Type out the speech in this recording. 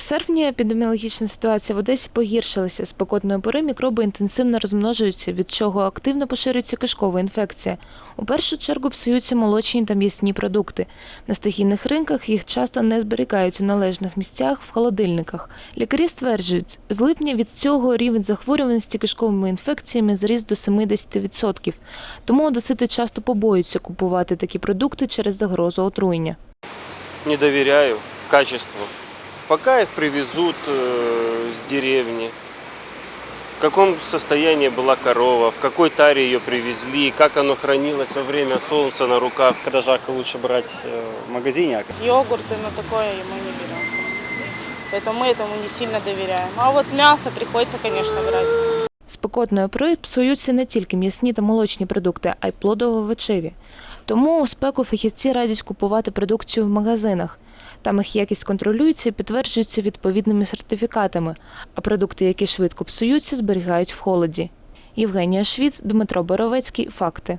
В серпні епідеміологічна ситуація в Одесі погіршилася. З покотної пори мікроби інтенсивно розмножуються, від чого активно поширюється кишкова інфекція. У першу чергу псуються молочні та м'ясні продукти. На стихійних ринках їх часто не зберігають у належних місцях в холодильниках. Лікарі стверджують, з липня від цього рівень захворюваності кишковими інфекціями зріс до 70%. Тому одесити часто побоюються купувати такі продукти через загрозу отруєння. Не доверяю качеству Пока их привезут э, с деревни, в каком состоянии была корова, в какой таре ее привезли, как оно хранилось во время солнца на руках. Когда жарко, лучше брать э, в магазине, а Йогурты, но такое и мы не берем просто. Поэтому мы этому не сильно доверяем. А вот мясо приходится, конечно, брать. Спекотною пори псуються не тільки м'ясні та молочні продукти, а й плодово-овочеві. Тому у спеку фахівці радять купувати продукцію в магазинах. Там їх якість контролюється і підтверджується відповідними сертифікатами, а продукти, які швидко псуються, зберігають в холоді. Євгенія Швіц, Дмитро Боровецький. Факти.